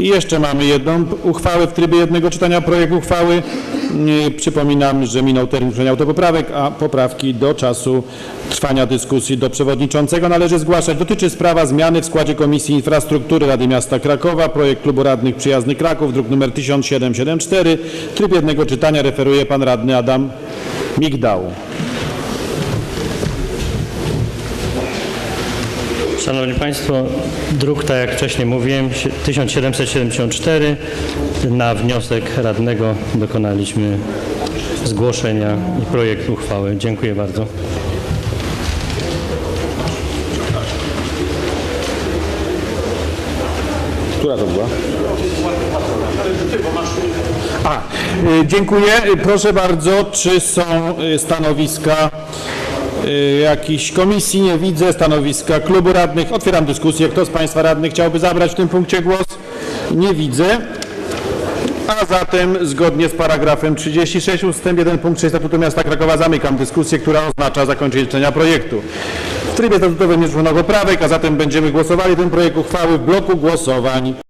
I jeszcze mamy jedną uchwałę w trybie jednego czytania, projekt uchwały. Przypominam, że minął termin złożenia autopoprawek, a poprawki do czasu trwania dyskusji do przewodniczącego należy zgłaszać. Dotyczy sprawa zmiany w składzie Komisji Infrastruktury Rady Miasta Krakowa. Projekt Klubu Radnych Przyjazny Kraków, druk nr 1774. Tryb jednego czytania referuje pan radny Adam Migdał. Szanowni Państwo, druk, tak jak wcześniej mówiłem, sie- 1774. Na wniosek radnego dokonaliśmy zgłoszenia i projektu uchwały. Dziękuję bardzo. Która to była? A, y, dziękuję. Proszę bardzo, czy są y, stanowiska jakichś komisji? Nie widzę. Stanowiska klubu radnych. Otwieram dyskusję. Kto z Państwa radnych chciałby zabrać w tym punkcie głos? Nie widzę. A zatem zgodnie z paragrafem 36 ust. 1 punkt 6 Statutu Miasta Krakowa zamykam dyskusję, która oznacza zakończenie czytania projektu. W trybie statutowym nie złożono poprawek, a zatem będziemy głosowali ten projekt uchwały w bloku głosowań.